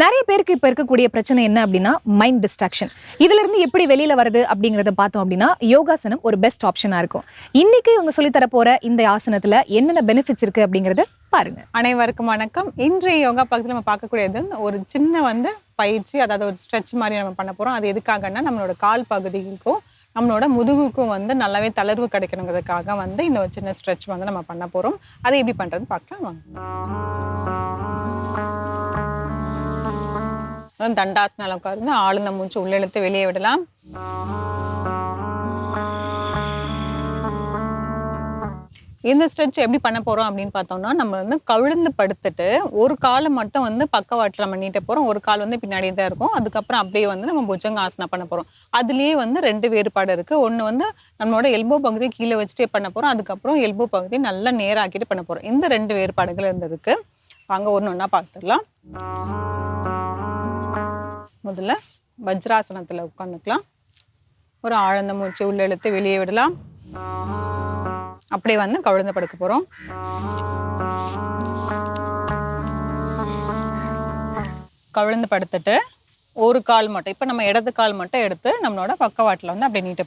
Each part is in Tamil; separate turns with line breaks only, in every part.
நிறைய பேருக்கு இப்போ இருக்கக்கூடிய பிரச்சனை என்ன அப்படின்னா மைண்ட் டிஸ்ட்ராக்ஷன் இதுல இருந்து எப்படி வெளியில வருது அப்படிங்கறத பார்த்தோம் அப்படின்னா யோகாசனம் ஒரு பெஸ்ட் ஆப்ஷனாக இருக்கும். இன்னைக்கு இவங்க சொல்லித்தர போகிற இந்த ஆசனத்துல என்னென்ன பெனிஃபிட்ஸ் இருக்கு அப்படிங்கிறத பாருங்க.
அனைவருக்கும் வணக்கம். இன்றைய யோகா பகுதியில் நம்ம பார்க்கக்கூடியது ஒரு சின்ன வந்து பயிற்சி அதாவது ஒரு ஸ்ட்ரெச் மாதிரி நம்ம பண்ண போறோம். அது எதுக்காகன்னா நம்மளோட கால் பகுதிக்கும் நம்மளோட முதுகுக்கும் வந்து நல்லாவே தளர்வு கிடைக்கணுங்கிறதுக்காக வந்து இந்த ஒரு சின்ன ஸ்ட்ரெச் வந்து நம்ம பண்ண போறோம். அதை எப்படி பண்றதுன்னு பார்க்கலாம். வாங்க. தண்டாசனால உட்கார்ந்து ஆழ்ந்த மூச்சு உள்ள இழுத்து வெளியே விடலாம். இந்த ஸ்ட்ரெச் எப்படி பண்ண போறோம் அப்படின்னு பார்த்தோம்னா நம்ம வந்து கவிழ்ந்து படுத்துட்டு ஒரு காலை மட்டும் வந்து பக்கவாட்டில் நம்ம நீட்ட போறோம். ஒரு கால் வந்து பின்னாடியே தான் இருக்கும். அதுக்கப்புறம் அப்படியே வந்து நம்ம புஜங்க ஆசனா பண்ண போறோம். அதுலயே வந்து ரெண்டு வேறுபாடு இருக்கு. ஒன்று வந்து நம்மளோட எல்போ பகுதியை கீழே வச்சுட்டே பண்ண போறோம். அதுக்கப்புறம் எல்போ பகுதியை நல்லா நேராக்கிட்டு பண்ண போறோம். இந்த ரெண்டு வேறுபாடுகள் இருந்திருக்கு வாங்க ஒன்று ஒன்றா பார்த்துடலாம். முதல்ல வஜ்ராசனத்தில் உட்காந்துக்கலாம். ஒரு ஆழ்ந்த மூச்சு உள்ள இழுத்து வெளியே விடலாம். அப்படியே வந்து கவிழ்ந்து படுக்க போகிறோம் கவிழ்ந்து படுத்துட்டு ஒரு கால் மட்டும் இப்போ நம்ம இடது கால் மட்டும் எடுத்து நம்மளோட பக்கவாட்டில் வந்து அப்படியே நீட்ட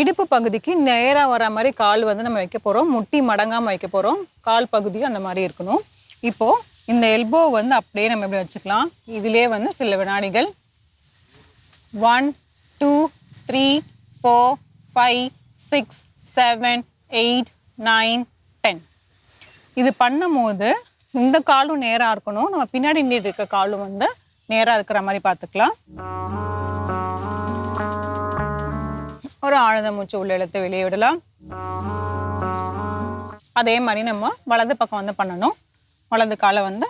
இடுப்பு பகுதிக்கு நேராக வர மாதிரி கால் வந்து நம்ம வைக்க போகிறோம் முட்டி மடங்காமல் வைக்க போகிறோம் கால் பகுதியும் அந்த மாதிரி இருக்கணும். இப்போது இந்த எல்போ வந்து அப்படியே நம்ம எப்படி வச்சுக்கலாம். இதிலே வந்து சில வினாடிகள். One two three four five six seven eight nine ten இது பண்ணும்போது இந்த காலும் நேராக இருக்கணும். நம்ம பின்னாடி நின்றுட்டு இருக்க காலும் வந்து நேராக இருக்கிற மாதிரி பார்த்துக்கலாம். ஒரு ஆழ்ந்த மூச்சு உள்ள இழுத்து வெளியே விடலாம். அதே மாதிரி நம்ம வலது பக்கம் வந்து பண்ணணும். வலது காலை வந்து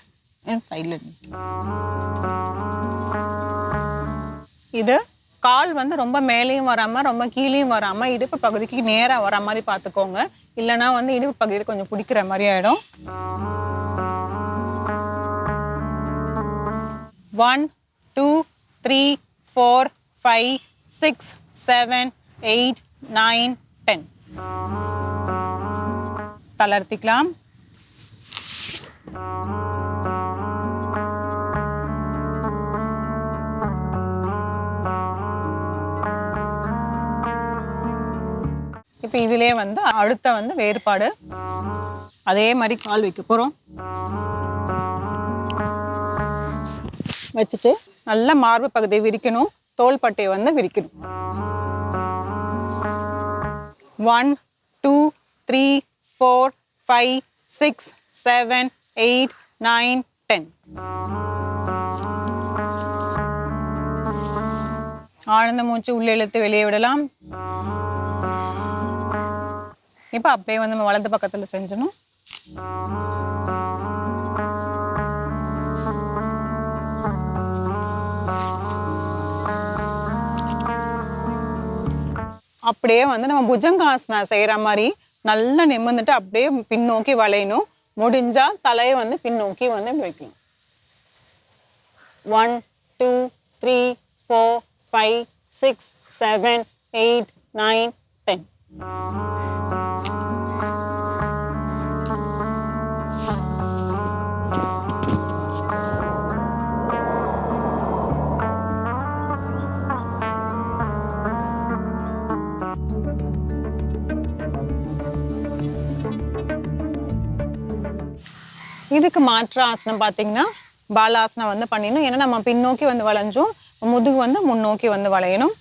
சைடில் இது கால் வந்து ரொம்ப மேலேயும் வராமல் ரொம்ப கீழேயும் வராமல் இடுப்பு பகுதிக்கு நேராக வர மாதிரி பார்த்துக்கோங்க இல்லைன்னா வந்து இடுப்பு பகுதியில் கொஞ்சம் பிடிக்கிற மாதிரி ஆயிடும். One two three four five six seven eight nine ten தளர்த்திக்கலாம் இப்போ இதிலே வந்து அடுத்த வந்து வேறுபாடு. அதே மாதிரி கால் வைக்க போகிறோம் வச்சுட்டு நல்ல மார்பு பகுதியை விரிக்கணும். தோள்பட்டையை வந்து விரிக்கணும். One two three four five six seven eight nine ten. ஆனந்த மூச்சு உள்ளே இழுத்து வெளியே விடலாம். இப்போ அப்படியே வந்து நம்ம வலது பக்கத்தில் செஞ்சணும். அப்படியே வந்து நம்ம புஜங்காசனா செய்கிற மாதிரி நல்லா நிமிர்ந்துட்டு அப்படியே பின்னோக்கி வளையணும். முடிஞ்சால் தலையை வந்து பின்னோக்கி வந்து இப்படி வைக்கணும். One two three four five six seven eight nine ten இதுக்கு மாற்று ஆசனம் பார்த்தீங்கன்னா பாலாசனம் வந்து பண்ணிடணும். ஏன்னா நம்ம பின்னோக்கி வந்து வளைஞ்சோம். முதுகு வந்து முன்னோக்கி வந்து வளையணும்.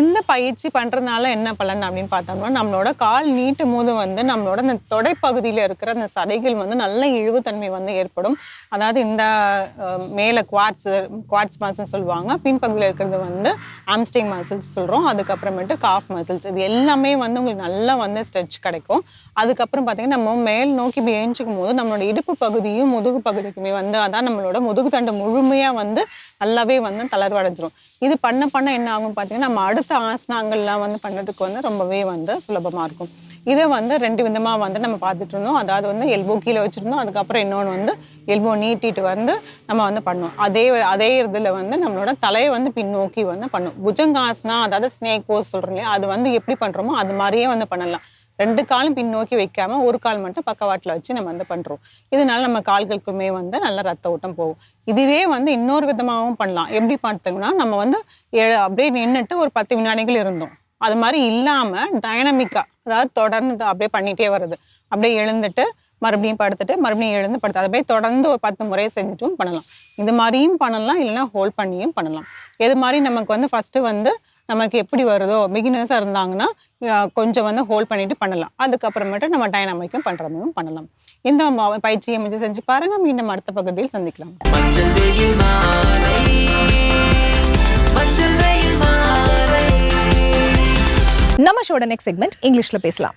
இந்த பயிற்சி பண்ணுறதுனால என்ன பலன் அப்படின்னு பார்த்தோம்னா நம்மளோட கால் நீட்டும் போது வந்து நம்மளோட அந்த தொடைப்பகுதியில் இருக்கிற அந்த சதைகள் வந்து நல்ல இழிவுத்தன்மை வந்து ஏற்படும். அதாவது இந்த மேலே குவாட்ஸ் குவாட்ஸ் மசில்ஸ் சொல்லுவாங்க. பின்பகுதியில் இருக்கிறது வந்து ஆம்ஸ்டிங் மசில்ஸ் சொல்கிறோம் அதுக்கப்புறமேட்டு காஃப் மசில்ஸ் இது எல்லாமே வந்து உங்களுக்கு நல்லா வந்து ஸ்ட்ரெச் கிடைக்கும். அதுக்கப்புறம் பார்த்தீங்கன்னா நம்ம மேல் நோக்கி பேஞ்சிக்கும் போது நம்மளோட இடுப்பு பகுதியும் முதுகு பகுதிக்குமே வந்து அதான் நம்மளோட முதுகு தண்டு முழுமையாக வந்து நல்லாவே வந்து தளர்வடைஞ்சிரும். இது பண்ண பண்ண என்ன ஆகும் பார்த்தீங்கன்னா நம்ம அடுத்த ஆசனங்கள்லாம் வந்து பண்ணுறதுக்கு வந்து ரொம்பவே வந்து சுலபமாக இருக்கும். இதை வந்து ரெண்டு விதமாக வந்து நம்ம பார்த்துட்டு இருந்தோம். அதாவது வந்து எல்போ கீழே வச்சுருந்தோம். அதுக்கப்புறம் இன்னொன்று வந்து எல்போ நீட்டிட்டு வந்து நம்ம வந்து பண்ணோம். அதே அதே இதில் வந்து நம்மளோட தலையை வந்து பின்னோக்கி வந்து பண்ணும். புஜங்காசனா அதாவது ஸ்னேக் போஸ் சொல்றோம் இல்லையா? அது வந்து எப்படி பண்ணுறோமோ அது மாதிரியே வந்து பண்ணலாம். ரெண்டு காலும் பின்னோக்கி வைக்காம ஒரு கால் மட்டும் பக்கவாட்டில் வச்சு நம்ம வந்து பண்ணுறோம் இதனால நம்ம கால்களுக்குமே வந்து நல்ல ரத்த ஓட்டம் போகும். இதுவே வந்து இன்னொரு விதமாகவும் பண்ணலாம். எப்படி பார்த்தோம்னா நம்ம வந்து அப்படியே நின்றுட்டு ஒரு பத்து வினாடிகள் இருந்தோம். அது மாதிரி இல்லாமல் டைனமிக்காக அதாவது தொடர்ந்து அப்படியே பண்ணிகிட்டே வருது அப்படியே எழுந்துட்டு மறுபடியும் படுத்துட்டு மறுபடியும் எழுந்து படுத்து அதை அப்படியே தொடர்ந்து ஒரு பத்து முறையை செஞ்சுட்டும் பண்ணலாம். இது மாதிரியும் பண்ணலாம் இல்லைன்னா ஹோல்ட் பண்ணியும் பண்ணலாம். எது மாதிரி நமக்கு வந்து ஃபஸ்ட்டு வந்து நமக்கு எப்படி வருதோ பிகினர்ஸாக இருந்தாங்கன்னா கொஞ்சம் வந்து ஹோல்ட் பண்ணிட்டு பண்ணலாம். அதுக்கப்புறமேட்டு நம்ம டைனாமிக்கும் பண்ணுறதும் பண்ணலாம். இந்த பயிற்சியை கொஞ்சம் செஞ்சு பாருங்கள் மீண்டும் அடுத்த பகுதியில் சந்திக்கலாம்.
நம்ம ஷோட நெக்ஸ்ட் செக்மெண்ட் இங்கிலீஷில் பேசலாம்.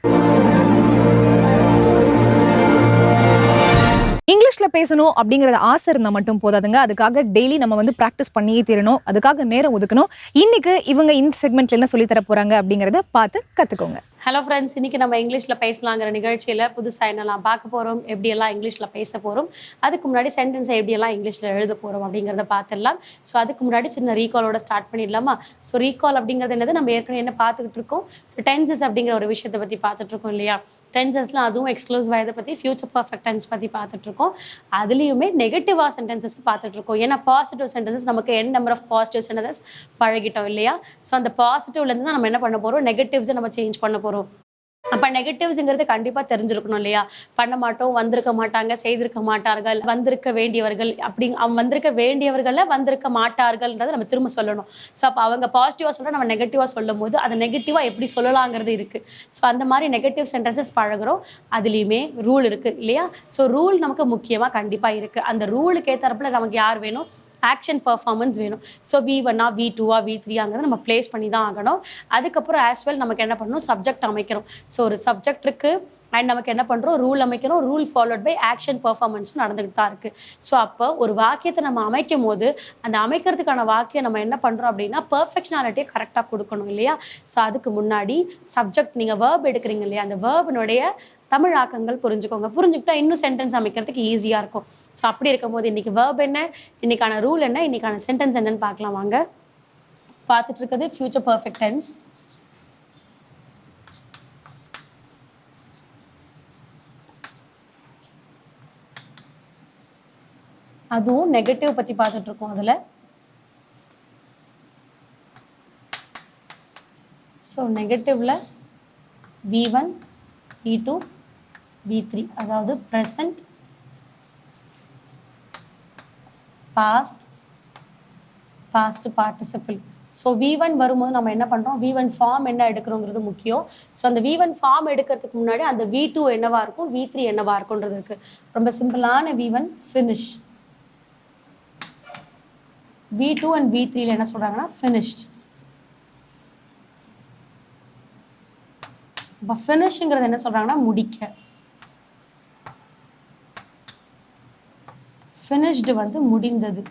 இங்கிலீஷில் பேசணும் அப்படிங்கிறது ஆசை இருந்தால் மட்டும் போதாதுங்க. அதுக்காக டெய்லி நம்ம வந்து ப்ராக்டிஸ் பண்ணியே தீரணும். அதுக்காக நேரம் ஒதுக்கணும். இன்னைக்கு இவங்க இந்த செக்மெண்ட்ல என்ன சொல்லி தர போறாங்க அப்படிங்கிறத பார்த்து கத்துக்கோங்க.
ஹலோ ஃப்ரெண்ட்ஸ் இன்னைக்கு நம்ம இங்கிலீஷில் பேசலாங்கிற நிகழ்ச்சியில் புதுசாக என்னெல்லாம் பார்க்க போகிறோம் எப்படியெல்லாம் இங்கிலீஷில் பேச போகிறோம் அதுக்கு முன்னாடி சென்டென்ஸை எப்படியெல்லாம் இங்கிலீஷில் எழுத போகிறோம் அப்படிங்கிறத பார்த்துடலாம். ஸோ அதுக்கு முன்னாடி சின்ன ரீகாலோட ஸ்டார்ட் பண்ணிடலாமா? ஸோ ரீகால் அப்படிங்கிறது என்னது? நம்ம ஏற்கனவே என்ன பார்த்துக்கிட்டு இருக்கோம்? ஸோ டென்சஸ் அப்படிங்கிற ஒரு விஷயத்தை பற்றி பார்த்துட்ருக்கோம் இல்லையா? டென்சஸ்லாம் அதுவும் எக்ஸ்க்ளூசிவாக இதை பற்றி ஃபியூச்சர் பர்ஃபெக்ட் டென்ஸ் பற்றி பார்த்துட்டு இருக்கோம் அதுலேயுமே நெகட்டிவாக சென்டென்சஸ் பார்த்துட்டு இருக்கோம் ஏன்னா பாசிட்டிவ் சென்டென்சஸ் நமக்கு n number of positive sentences பழகிட்டோம் இல்லையா? ஸோ அந்த பாசிட்டிவ்லேருந்து தான் நம்ம என்ன பண்ண போகிறோம் நெகட்டிவ்ஸை நம்ம சேஞ்ச் பண்ண போகிறோம் அப்ப நெகட்டிவ்ஸ்ங்கிறது கண்டிப்பா தெரிஞ்சிருக்கணும் இல்லையா? பண்ண மாட்டோம் வந்திருக்க மாட்டாங்க செய்திருக்க மாட்டார்கள் வந்திருக்க வேண்டியவர்கள் அப்படி அவங்க வந்திருக்க வேண்டியவர்கள வந்திருக்க மாட்டார்கள்ன்றதை நம்ம திரும்ப சொல்லணும். ஸோ அப்போ அவங்க பாசிட்டிவா சொல்ற நம்ம நெகட்டிவா சொல்லும் போது அதை நெகட்டிவா எப்படி சொல்லலாங்கிறது இருக்கு. ஸோ அந்த மாதிரி நெகட்டிவ் சென்டென்சஸ் பழகுறோம். அதுலேயுமே ரூல் இருக்கு இல்லையா? ஸோ ரூல் நமக்கு முக்கியமா கண்டிப்பா இருக்கு. அந்த ரூலுக்கு ஏத்தரப்புல நமக்கு யார் வேணும்? ஆக்ஷன் பர்ஃபார்மன்ஸ் வேணும். ஸோ வி ஒன்னா வி டூவா வி த்ரீயாங்கிறத நம்ம ப்ளேஸ் பண்ணி தான் ஆகணும். அதுக்கப்புறம் ஆஸ் வெல் நமக்கு என்ன பண்ணணும்? சப்ஜெக்ட் அமைக்கிறோம் ஸோ ஒரு சப்ஜெக்ட் இருக்குது அண்ட் நமக்கு என்ன பண்ணுறோம் ரூல் அமைக்கணும். ரூல் ஃபாலோட் பை ஆக்ஷன் பர்ஃபார்மன்ஸும் நடந்துகிட்டு தான் இருக்குது ஸோ அப்போ ஒரு வாக்கியத்தை நம்ம அமைக்கும் போது அந்த அமைக்கிறதுக்கான வாக்கியம் நம்ம என்ன பண்ணுறோம் அப்படின்னா பர்ஃபெக்ஷனாலிட்டியை கரெக்டாக கொடுக்கணும் இல்லையா? ஸோ அதுக்கு முன்னாடி சப்ஜெக்ட் நீங்கள் வேர்ப் எடுக்கிறீங்க இல்லையா? அந்த வேர்பினுடைய தமிழ் ஆக்கங்கள் புரிஞ்சுக்கோங்க. புரிஞ்சுக்கிட்டா இன்னும் சென்டென்ஸ் அமைக்கிறதுக்கு ஈஸியாக இருக்கும். ஸோ அப்படி இருக்கும்போது இன்றைக்கி வேர்ப் என்ன? இன்னைக்கான ரூல் என்ன? இன்னைக்கான சென்டென்ஸ் என்னன்னு பார்க்கலாம் வாங்க. பார்த்துட்டு இருக்கிறது ஃபியூச்சர் பர்ஃபெக்ட் டென்ஸ் அதுவும் நெகட்டிவ் பத்தி பார்த்துட்டு இருக்கோம் அதுல so நெகட்டிவ்ல V one V two V three அதாவது present past past participle so V one வரும்போது நம்ம என்ன பண்ணுறோம் வி ஒன் ஃபார்ம் என்ன எடுக்கிறோங்கிறது முக்கியம். ஸோ அந்த வி ஒன் ஃபார்ம் எடுக்கிறதுக்கு முன்னாடி அந்த வி டூ என்னவாக இருக்கும்? வி த்ரீ என்னவாக இருக்கும்ன்றது இருக்குது ரொம்ப சிம்பிளான V one finish V two and V த்ரீல என்ன சொல்கிறாங்கன்னா ஃபினிஷ்ட் இப்போ ஃபினிஷ்ங்கிறது என்ன சொல்கிறாங்கன்னா முடிக்க. ஃபினிஷ்டு வந்து முடிந்தது.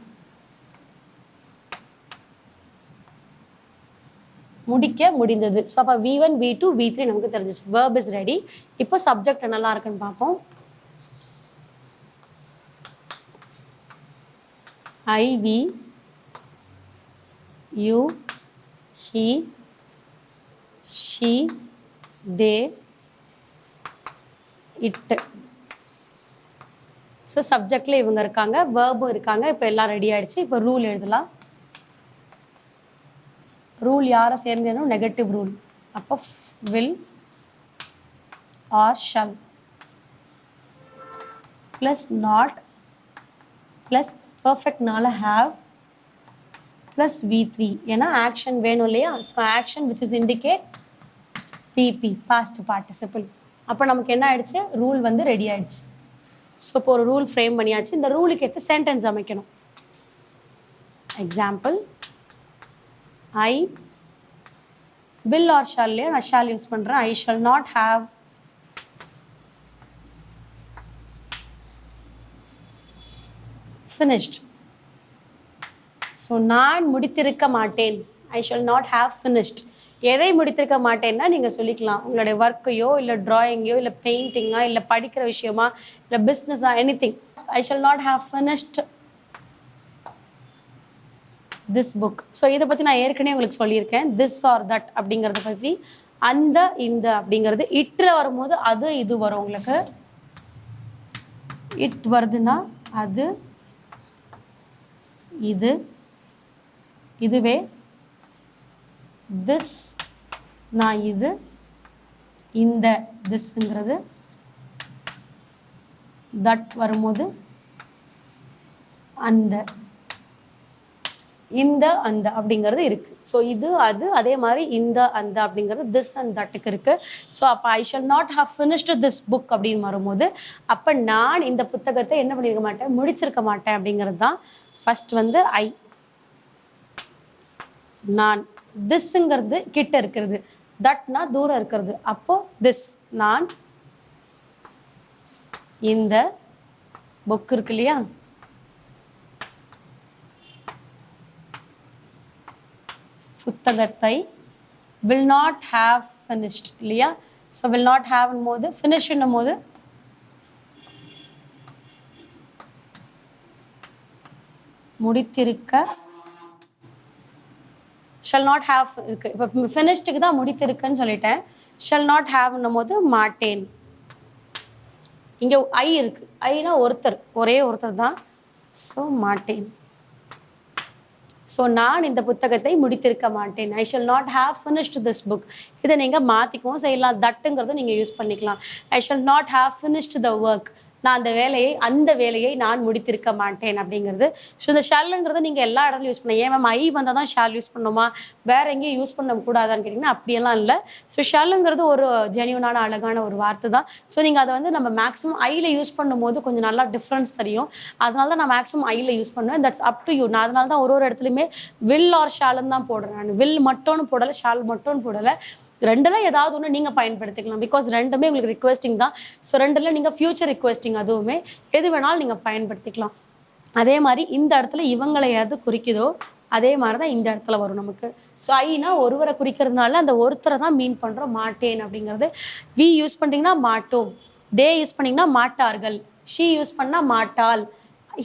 முடிக்க முடிந்தது. ஸோ அப்போ V one V two V three நமக்கு தெரிஞ்சிச்சு. வேர்ப் இஸ் ரெடி இப்போ சப்ஜெக்ட் நல்லா இருக்குன்னு பார்ப்போம். I we you he she they it so சப்ஜெக்டில் இவங்க இருக்காங்க வேர்பும் இருக்காங்க இப்போ எல்லாம் ரெடி ஆகிடுச்சு இப்போ ரூல் எழுதலாம். ரூல் யாரை சேர்ந்தேனும் நெகட்டிவ் ரூல் அப்போ will or shall plus not plus பர்ஃபெக்ட்னால have plus V three ஏன்னா ஆக்ஷன் வேணும் இல்லையா? So action which is indicate by past participle அப்போ நமக்கு என்ன ஆயிடுச்சு? ரூல் வந்து ரெடி ஆயிடுச்சு. ஸோ இப்போ ஒரு ரூல் ஃப்ரேம் பண்ணியாச்சு. இந்த ரூலுக்கு ஏற்ற சென்டென்ஸ் அமைக்கணும். எக்ஸாம்பிள் ஐ வில் ஆர் ஷால்லையே நான் ஷால் யூஸ் பண்ணுறேன் I shall not have finished. So நான் முடித்திருக்க மாட்டேன். I shall not have finished எதை முடித்திருக்க மாட்டேன்னா நீங்கள் சொல்லிக்கலாம். உங்களுடைய ஒர்க்கையோ இல்லை ட்ராயிங்கையோ இல்லை பெயிண்டிங்கா இல்லை படிக்கிற விஷயமா இல்லை பிஸ்னஸா anything I shall not have finished this book so இதை பற்றி நான் ஏற்கனவே உங்களுக்கு சொல்லியிருக்கேன். திஸ் ஆர் தட் அப்படிங்கிறத பற்றி அந்த இந்த அப்படிங்கிறது இட்டில் வரும்போது அது இது வரும் உங்களுக்கு. இட் வருதுன்னா அது இது இதுவே திஸ் நான் இது இந்த திஸ்ங்கிறது தட் வரும்போது அந்த. இந்த அந்த அப்படிங்கிறது இருக்கு. ஸோ இது அது அதே மாதிரி இந்த அந்த அப்படிங்கிறது திஸ் அண்ட் தட்டுக்கு இருக்கு. ஸோ அப்போ I shall not have finished this book அப்படின்னு வரும்போது அப்போ நான் இந்த புத்தகத்தை என்ன பண்ணியிருக்க மாட்டேன்? முடிச்சிருக்க மாட்டேன் அப்படிங்கிறது தான் ஃபர்ஸ்ட் வந்து ஐ நான் திஸ்ங்கிறது கிட்ட இருக்கிறது. தட்னா தூரம் இருக்கிறது. அப்போ திஸ் நான் இந்த புக் இருக்கு இல்லையா? புத்தகத்தை வில் நாட் ஹாவ் ஃபினிஷ்ட் இல்லையா? ஸோ வில் நாட் ஹாவ்னும் போது ஃபினிஷ்னும் போது முடித்திருக்க ஷல் நாட் ஹாவ் இருக்கு. இப்போ ஃபினிஷ்டுக்கு தான் முடித்திருக்குன்னு சொல்லிட்டேன். ஷல் நாட் ஹாவ்னும் போது மாட்டேன். இங்கே ஐ இருக்கு. ஐனா ஒருத்தர். ஒரே ஒருத்தர் தான். ஸோ மாட்டேன். ஸோ நான் இந்த புத்தகத்தை முடித்திருக்க மாட்டேன். I shall not have finished this book இதை நீங்கள் மாற்றிக்கவும் செய்யலாம். தட்டுங்கிறத நீங்கள் யூஸ் பண்ணிக்கலாம். I shall not have finished the work நான் அந்த வேலையை அந்த வேலையை நான் முடித்திருக்க மாட்டேன் அப்படிங்கிறது. ஸோ இந்த ஷல்லுங்கிறத நீங்கள் எல்லா இடத்துலையும் யூஸ் பண்ணலாம். ஏன் மேம் ஐ வந்தால் தான் ஷால் யூஸ் பண்ணணுமா வேற எங்கேயும் யூஸ் பண்ண கூடாதான்னு கேட்டிங்கன்னா அப்படியெல்லாம் இல்லை. ஸோ ஷெல்லுங்கிறது ஒரு ஜெனியூனான அழகான ஒரு வார்த்தை தான். ஸோ நீங்கள் அதை வந்து நம்ம மேக்ஸிமம் ஐயில் யூஸ் பண்ணும்போது கொஞ்சம் நல்லா டிஃப்ரென்ஸ் தெரியும். அதனால தான் நான் மேக்ஸிமம் ஐயில் யூஸ் பண்ணுவேன். தட்ஸ் அப் டு யூ நான் அதனால தான் ஒரு ஒரு இடத்துலையுமே வில் ஆர் ஷாலுன்னு தான் போடுறேன். நான் வில் மட்டும்னு போடலை ஷால் மட்டும்னு போடலை. ரெண்டுல ஏதாவது ஒன்று நீங்கள் பயன்படுத்திக்கலாம். பிகாஸ் ரெண்டுமே உங்களுக்கு ரிக்வெஸ்டிங் தான். ஸோ ரெண்டுல நீங்கள் ஃபியூச்சர் ரிக்வெஸ்டிங் அதுவுமே எது வேணாலும் நீங்கள் பயன்படுத்திக்கலாம். அதே மாதிரி இந்த இடத்துல இவங்களை எது குறிக்குதோ அதே மாதிரி தான் இந்த இடத்துல வரும் நமக்கு. ஸோ ஐனா ஒருவரை குறிக்கிறதுனால அந்த ஒருத்தரை தான் மீன் பண்ணுறோம் மாட்டேன் அப்படிங்கிறது. வி யூஸ் பண்ணிங்கன்னா மாட்டோம். தே யூஸ் பண்ணிங்கன்னா மாட்டார்கள். ஷீ யூஸ் பண்ணால் மாட்டாள்.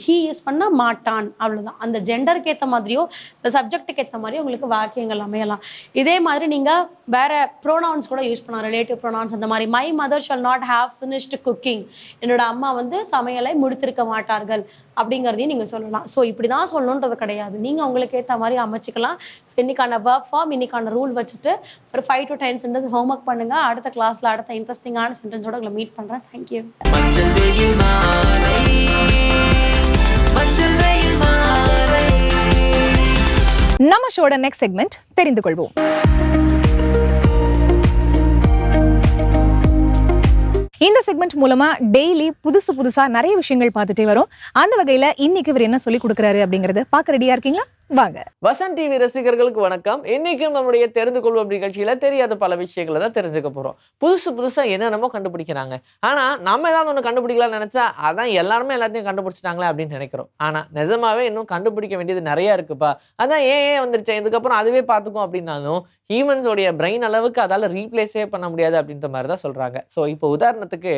ஹீ யூஸ் பண்ணால் மாட்டான் அவ்வளோதான் அந்த ஜெண்டருக்கு ஏற்ற மாதிரியோ இந்த சப்ஜெக்ட்டுக்கு ஏற்ற மாதிரியோ உங்களுக்கு வாக்கியங்கள் அமையலாம். இதே மாதிரி நீங்கள் வேற ப்ரோனவுன்ஸ் கூட யூஸ் பண்ணலாம் ரிலேட்டிவ் ப்ரோனவுன்ஸ் அந்த மாதிரி. My mother shall not have finished cooking என்னோட அம்மா வந்து சமையலை முடித்திருக்க மாட்டார்கள் அப்படிங்கிறதையும் நீங்கள் சொல்லலாம். ஸோ இப்படி தான் சொல்லணுன்றது கிடையாது. நீங்கள் உங்களுக்கு ஏற்ற மாதிரி அமைச்சிக்கலாம். ஸோ இன்னைக்கான ஒர்க் ஃபார்ம் இன்னைக்கான ரூல் வச்சுட்டு ஒரு five to ten sentence homework பண்ணுங்க. அடுத்த கிளாஸில் அடுத்த இன்ட்ரெஸ்டிங்கான சென்டென்ஸோட உங்களை மீட் பண்ணுறேன் தேங்க்யூ
நம்ம ஷோட நெக்ஸ்ட் செக்மெண்ட் தெரிந்து கொள்வோம். இந்த செக்மெண்ட் மூலமா டெய்லி புதுசு புதுசா நிறைய விஷயங்கள் பார்த்துட்டே வரும். அந்த வகையில இன்னைக்கு இவர் என்ன சொல்லி கொடுக்குறாரு அப்படிங்கறத பார்க்க ரெடியா இருக்கீங்களா? வாங்க.
வசந்த் டிவி ரசிகர்களுக்கு வணக்கம். இன்னைக்கும் நம்மளுடைய தெரிந்து கொள்வோம் நிகழ்ச்சியில தெரியாத பல விஷயங்களை தான் தெரிஞ்சுக்க போறோம். புதுசு புதுசா என்னென்னமோ கண்டுபிடிக்கிறாங்க. ஆனா நம்ம ஏதாவது ஒண்ணு கண்டுபிடிக்கலாம்னு நினைச்சா அதான் எல்லாருமே எல்லாத்தையும் கண்டுபிடிச்சிட்டாங்களே அப்படின்னு நினைக்கிறோம். ஆனா நிஜமாவே இன்னும் கண்டுபிடிக்க வேண்டியது நிறைய இருக்குப்பா. அதான் ஏன் ஏன் வந்துருச்சு இதுக்கப்புறம் அதுவே பார்த்துக்கும் அப்படின்னாலும் ஹியூமன்ஸோடைய பிரெயின் அளவுக்கு அதால ரீப்ளேஸே பண்ண முடியாது அப்படின்ற மாதிரி தான் சொல்றாங்க. ஸோ இப்போ உதாரணத்துக்கு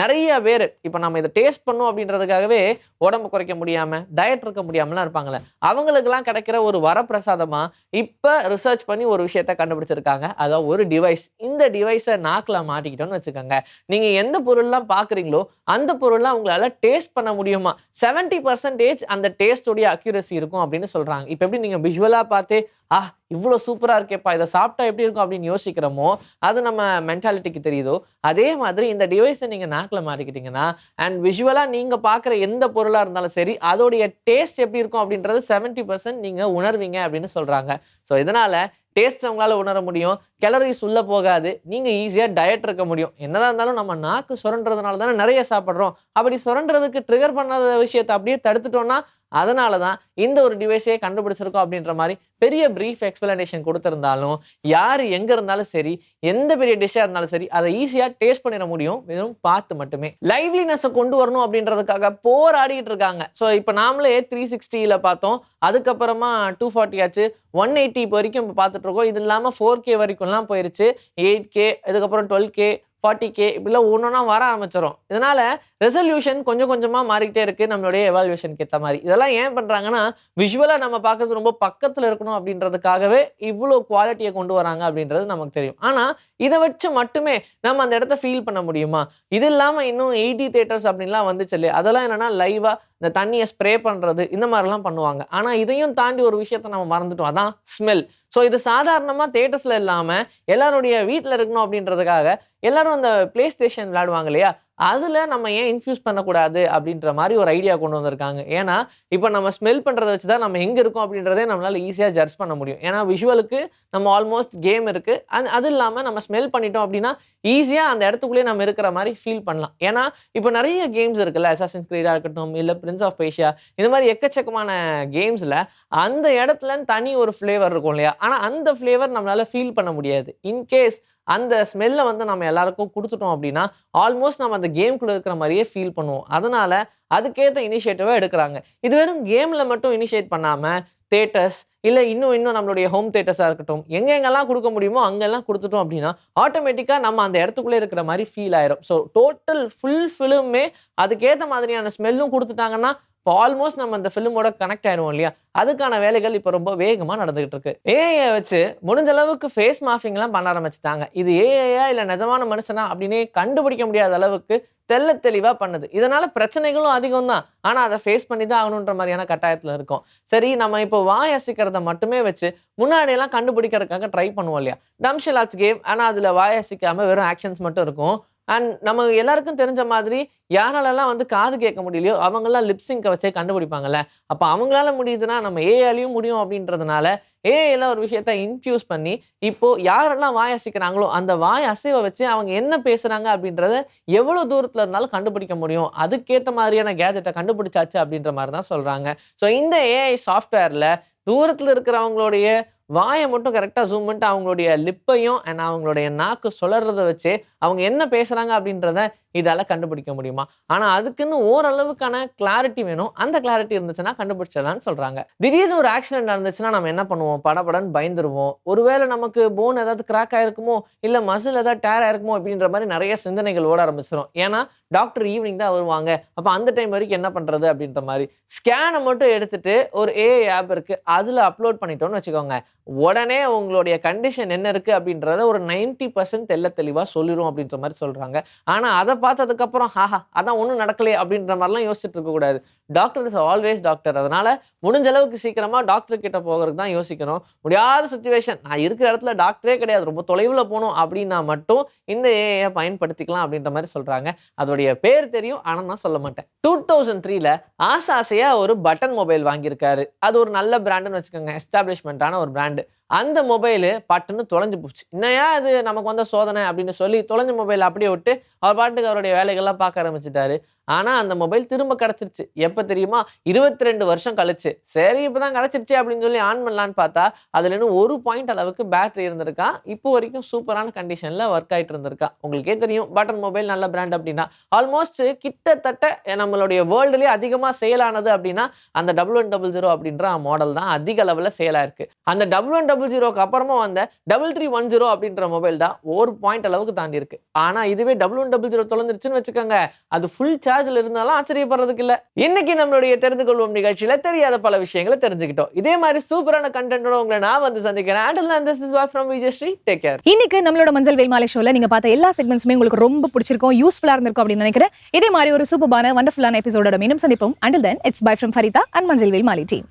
நிறைய பேர் இப்போ நம்ம இதை டேஸ்ட் பண்ணோம் அப்படின்றதுக்காகவே உடம்பு குறைக்க முடியாம டயட் இருக்க முடியாமலாம் இருப்பாங்களே அவங்களுக்குலாம் கிடைக்கிற ஒரு வரப்பிரசாதமா இப்போ ரிசர்ச் பண்ணி ஒரு விஷயத்த கண்டுபிடிச்சிருக்காங்க. அதாவது ஒரு டிவைஸ் இந்த டிவைஸை நாக்கில் மாட்டிக்கிட்டோம்னு வச்சுக்கோங்க. நீங்க எந்த பொருள்லாம் பாக்குறீங்களோ அந்த பொருள்லாம் உங்களால டேஸ்ட் பண்ண முடியுமா? செவன்ட்டி பர்சன்டேஜ் அந்த டேஸ்டோடைய அக்யூரசி இருக்கும் அப்படின்னு சொல்றாங்க. இப்போ எப்படி நீங்க விஷுவலா பார்த்து ஆ இவ்வளோ சூப்பராக இருக்கேப்பா இதை சாப்பிட்டா எப்படி இருக்கும்? அப்படின்னு யோசிக்கிறோமோ அது நம்ம மென்டாலிட்டிக்கு தெரியுதோ அதே மாதிரி இந்த டிவைஸை நீங்கள் நாக்கில் மாட்டிக்கிட்டீங்கன்னா அண்ட் விஷுவலாக நீங்கள் பார்க்குற எந்த பொருளாக இருந்தாலும் சரி அதோடைய டேஸ்ட் எப்படி இருக்கும் அப்படின்றது செவன்ட்டி பர்சன்ட் நீங்கள் உணர்வீங்க அப்படின்னு சொல்கிறாங்க ஸோ இதனால் டேஸ்ட் அவங்களால உணர முடியும். கேலரிஸ் உள்ள போகாது. நீங்கள் ஈஸியாக டயட் இருக்க முடியும். என்னதான் இருந்தாலும் நம்ம நாக்கு சுரண்டுறதுனால தானே நிறைய சாப்பிட்றோம். அப்படி சுரண்டுறதுக்கு ட்ரிகர் பண்ணாத விஷயத்தை அப்படியே தடுத்துட்டோம்னா அதனால தான் இந்த ஒரு டிவைஸே கண்டுபிடிச்சிருக்கோம் அப்படின்ற மாதிரி பெரிய ப்ரீஃப் எக்ஸ்பிளனேஷன் கொடுத்துருந்தாலும் யார் எங்கே இருந்தாலும் சரி எந்த பெரிய டிஷ்ஷாக இருந்தாலும் சரி அதை ஈஸியாக டேஸ்ட் பண்ணிட முடியும். வெறும் பார்த்து மட்டுமே. லைவ்லினஸை கொண்டு வரணும் அப்படின்றதுக்காக போராடிட்டு இருக்காங்க. ஸோ இப்போ நாமளே த்ரீ சிக்ஸ்டியில் பார்த்தோம். அதுக்கப்புறமா டூ ஃபார்ட்டி ஆச்சு. ஒன் எயிட்டி இப்போ வரைக்கும் இப்போ பார்த்துட்டு பார்த்துட்ருக்கோம் இது இல்லாமல் ஃபோர் கே வரைக்கும்லாம் போயிருச்சு. எயிட் கே இதுக்கப்புறம் டுவெல் கே ஃபார்ட்டி கே இப்படிலாம் ஒன்று ஒன்றா வர ஆரம்பிச்சிடும் இதனால ரெசல்யூஷன் கொஞ்சம் கொஞ்சமாக மாறிக்கிட்டே இருக்குது நம்மளுடைய எவால்யூஷனுக்கு ஏற்ற மாதிரி. இதெல்லாம் ஏன் பண்ணுறாங்கன்னா விஷுவலாக நம்ம பார்க்கறது ரொம்ப பக்கத்தில் இருக்கணும் அப்படின்றதுக்காகவே இவ்வளோ குவாலிட்டியை கொண்டு வராங்க அப்படின்றது நமக்கு தெரியும். ஆனால் இதை வச்சு மட்டுமே நம்ம அந்த இடத்த ஃபீல் பண்ண முடியுமா? இது இல்லாமல் இன்னும் எயிட்டி தேட்டர்ஸ் அப்படின்லாம் வந்துச்சு இல்லையா? அதெல்லாம் என்னென்னா லைவாக இந்த தண்ணியை ஸ்ப்ரே பண்ணுறது இந்த மாதிரிலாம் பண்ணுவாங்க. ஆனால் இதையும் தாண்டி ஒரு விஷயத்த நம்ம மறந்துட்டோம். அதான் ஸ்மெல் ஸோ இது சாதாரணமாக தேட்டர்ஸில் இல்லாமல் எல்லாருடைய வீட்டில் இருக்கணும் அப்படின்றதுக்காக எல்லாரும் அந்த பிளே ஸ்டேஷன் விளையாடுவாங்க இல்லையா? அதில் நம்ம ஏன் இன்ஃப்யூஸ் பண்ணக்கூடாது அப்படின்ற மாதிரி ஒரு ஐடியா கொண்டு வந்திருக்காங்க. ஏன்னா இப்போ நம்ம ஸ்மெல் பண்ணுறத வச்சு தான் நம்ம எங்கே இருக்கோம் அப்படின்றதே நம்மளால் ஈஸியாக ஜட்ஜ் பண்ண முடியும். ஏன்னா விஷுவலுக்கு நம்ம ஆல்மோஸ்ட் கேம் இருக்குது அது அது இல்லாமல் நம்ம ஸ்மெல் பண்ணிட்டோம் அப்படின்னா ஈஸியாக அந்த இடத்துக்குள்ளேயே நம்ம இருக்கிற மாதிரி ஃபீல் பண்ணலாம். ஏன்னா இப்போ நிறைய கேம்ஸ் இருக்குல்ல அசாசின் கிரீடாக இருக்கட்டும் இல்லை பிரின்ஸ் ஆஃப் பேஷியா இந்த மாதிரி எக்கச்சக்கமான கேம்ஸில் அந்த இடத்துல தனி ஒரு ஃப்ளேவர் இருக்கும் இல்லையா? ஆனால் அந்த ஃப்ளேவர் நம்மளால் ஃபீல் பண்ண முடியாது. இன்கேஸ் அந்த ஸ்மெல்லை வந்து நம்ம எல்லாருக்கும் கொடுத்துட்டோம் அப்படின்னா ஆல்மோஸ்ட் நம்ம அந்த கேம்குள்ளே இருக்கிற மாதிரியே ஃபீல் பண்ணுவோம். அதனால அதுக்கேற்ற இனிஷியேட்டிவாக எடுக்கிறாங்க. இது வெறும் கேமில் மட்டும் இனிஷியேட் பண்ணாமல் தேட்டர்ஸ் இல்லை இன்னும் இன்னும் நம்மளுடைய ஹோம் தேட்டர்ஸாக இருக்கட்டும் எங்கெங்கெல்லாம் கொடுக்க முடியுமோ அங்கெல்லாம் கொடுத்துட்டோம் அப்படின்னா ஆட்டோமேட்டிக்காக நம்ம அந்த இடத்துக்குள்ளே இருக்கிற மாதிரி ஃபீல் ஆயிரும். ஸோ டோட்டல் ஃபுல் ஃபிலிமே அதுக்கேற்ற மாதிரியான ஸ்மெல்லும் கொடுத்துட்டாங்கன்னா இப்போ ஆல்மோஸ்ட் நம்ம அந்த ஃபிலிமோட கனெக்ட் ஆயிடுவோம் இல்லையா? அதுக்கான வேலைகள் இப்போ ரொம்ப வேகமாக நடந்துகிட்டு இருக்கு. ஏஐ வச்சு முடிஞ்ச அளவுக்கு ஃபேஸ் மாஃபிங்லாம் பண்ண ஆரம்பிச்சிட்டாங்க. இது ஏஐயா இல்லை நிஜமான மனுஷனா அப்படின்னே கண்டுபிடிக்க முடியாத அளவுக்கு தெள்ள தெளிவாக பண்ணுது. இதனால பிரச்சனைகளும் அதிகம் தான். ஆனால் அதை ஃபேஸ் பண்ணி தான் ஆகணுன்ற மாதிரியான கட்டாயத்தில் இருக்கும். சரி நம்ம இப்போ வாய் அசிக்கிறத மட்டுமே வச்சு முன்னாடியெல்லாம் கண்டுபிடிக்கிறதுக்காக ட்ரை பண்ணுவோம் இல்லையா? டம்ஷிலாட்ஸ் கேம் ஆனால் அதில் வாய் அசிக்காமல் வெறும் ஆக்ஷன்ஸ் மட்டும் இருக்கும். அண்ட் நம்ம எல்லாருக்கும் தெரிஞ்ச மாதிரி யாராலெல்லாம் வந்து காது கேட்க முடியலையோ அவங்கெல்லாம் லிப்ஸிங்கை வச்சே கண்டுபிடிப்பாங்கல்ல. அப்போ அவங்களால முடியுதுன்னா நம்ம ஏஐலையும் முடியும் அப்படின்றதுனால ஏஐல ஒரு விஷயத்த இன்ஃபியூஸ் பண்ணி இப்போ யாரெல்லாம் வாய் அசைக்கிறாங்களோ அந்த வாய் அசைவை வச்சு அவங்க என்ன பேசுறாங்க அப்படின்றத எவ்வளோ தூரத்தில் இருந்தாலும் கண்டுபிடிக்க முடியும். அதுக்கேற்ற மாதிரியான கேஜெட்டை கண்டுபிடிச்சாச்சு அப்படின்ற மாதிரி தான் சொல்றாங்க. ஸோ இந்த ஏஐ சாஃப்ட்வேரில் தூரத்தில் இருக்கிறவங்களுடைய வாயை மட்டும் கரெக்டாக ஜூம் பண்ணிட்டு அவங்களுடைய லிப்பையும் அண்ட் அவங்களுடைய நாக்கு சுழறத வச்சு அவங்க என்ன பேசுகிறாங்க அப்படின்றத இதால் கண்டுபிடிக்க முடியுமா? ஆனால் அதுக்குன்னு ஓரளவுக்கான கிளாரிட்டி வேணும். அந்த கிளாரிட்டி இருந்துச்சுன்னா கண்டுபிடிச்சிடலாம்னு சொல்கிறாங்க திடீர்னு ஒரு ஆக்சிடென்ட் நடந்துச்சுன்னா நம்ம என்ன பண்ணுவோம்? படபடன்னு பயந்துருவோம். ஒருவேளை நமக்கு போன் ஏதாவது கிராக் ஆயிருக்குமோ? இல்லை மசில் ஏதாவது டேர் ஆயிருக்குமோ? அப்படின்ற மாதிரி நிறைய சிந்தனைகள் ஓட ஆரம்பிச்சிடும் ஏன்னா டாக்டர் ஈவினிங் தான் வருவாங்க. அப்போ அந்த டைம் வரைக்கும் என்ன பண்ணுறது அப்படின்ற மாதிரி. ஸ்கேனை மட்டும் எடுத்துட்டு ஒரு ஏஐ ஆப் இருக்குது அதில் அப்லோட் பண்ணிட்டோம்னு வச்சுக்கோங்க. உடனே உங்களுடைய கண்டிஷன் என்ன இருக்குது அப்படின்றத ஒரு நைன்டி பர்சன்ட் தெல்ல தெளிவாக சொல்லிடும் அப்படின்ற மாதிரி சொல்கிறாங்க ஆனால் அதை பார்த்ததுக்கப்புறம் ஹாஹா அதான் ஒன்றும் நடக்கலையே அப்படின்ற மாதிரிலாம் யோசிச்சுட்டு இருக்கக்கூடாது டாக்டர் இஸ் ஆல்வேஸ் டாக்டர் அதனால முடிஞ்ச அளவுக்கு சீக்கிரமாக டாக்டர் கிட்ட போகிறதுக்கு தான் யோசிக்கணும். முடியாத சுச்சுவேஷன் நான் இருக்கிற இடத்துல டாக்டரே கிடையாது. ரொம்ப தொலைவில் போகணும் அப்படின்னா மட்டும் இந்த ஏஐயை பயன்படுத்திக்கலாம் அப்படின்ற மாதிரி சொல்கிறாங்க அதோடைய பேர் தெரியும் ஆனால் நான் சொல்ல மாட்டேன். டூ தௌசண்ட் த்ரீல ஆசை ஆசையாக ஒரு பட்டன் மொபைல் வாங்கியிருக்காரு. அது ஒரு நல்ல பிராண்டுன்னு வச்சுக்கோங்க. எஸ்டாப்ளிஷ்மெண்ட்டான ஒரு பிராண்டு அந்த மொபைலு பட்டுன்னு தொலைஞ்சு போச்சு. என்னையா அது நமக்கு வந்த சோதனை அப்படின்னு சொல்லி தொலைஞ்ச மொபைல் அப்படியே விட்டு அவர் பாட்டுக்கு அவருடைய வேலைகள்லாம் பார்க்க ஆரம்பிச்சிட்டாரு. ஆனால் அந்த மொபைல் திரும்ப கிடச்சிருச்சு. எப்போ தெரியுமா? இருபத்தி ரெண்டு வருஷம் கழிச்சு. சரி இப்போ தான் கிடச்சிருச்சு அப்படின்னு சொல்லி ஆன் பண்ணலான்னு பார்த்தா அதுலேருந்து இன்னும் ஒரு பாயிண்ட் அளவுக்கு பேட்டரி இருந்திருக்கான் இப்போ வரைக்கும் சூப்பரான கண்டிஷனில் ஒர்க் ஆகிட்டு இருந்திருக்கா. உங்களுக்கே தெரியும் பட்டன் மொபைல் நல்ல பிராண்ட் அப்படின்னா. ஆல்மோஸ்ட் கிட்டத்தட்ட நம்மளுடைய வேர்ல்டுலேயே அதிகமாக செயலானது அப்படின்னா அந்த டபுள் ஒன் டபுள் ஜீரோ அப்படின்ற மாடல் தான் அதிக அளவில் சேலாக இருக்கு அந்த டபுள் ஒன் டபுள் ஜீரோக்கு அப்புறமா வந்த டபுள் த்ரீ ஒன் ஜீரோ அப்படின்ற மொபைல் தான் ஒரு பாயிண்ட் அளவுக்கு தாண்டி இருக்கு ஆனால் இதுவே டபுள் ஒன் டபுள் ஜீரோ தொலைஞ்சிருச்சுன்னு வச்சுக்கோங்க. அது ஃபுல் சார்ஜில் இருந்தாலும் ஆச்சரியப்படுறதுக்கு இல்லை. இன்னைக்கு நம்மளுடைய தெரிந்து கொள்வோம் நிகழ்ச்சியில தெரியாத பல விஷயங்களை தெரிஞ்சுக்கிட்டோம். இதே மாதிரி சூப்பரான கண்டென்ட்டோட உங்களை நான் வந்து சந்திக்கிறேன். And this is from Vijayashree take care
இன்னைக்கு நம்மளோட மஞ்சள் வேல்மாலை ஷோல நீங்க பார்த்த எல்லா செக்மெண்ட்ஸுமே உங்களுக்கு ரொம்ப பிடிச்சிருக்கும் யூஸ்ஃபுல்லா இருந்திருக்கும் அப்படின்னு நினைக்கிறேன். இதே மாதிரி ஒரு சூப்பரான வண்டர்ஃபுல்லான எபிசோடோட மீண்டும் சந்திப்போம். And then it's bye from Farida and Manjal Velmalai team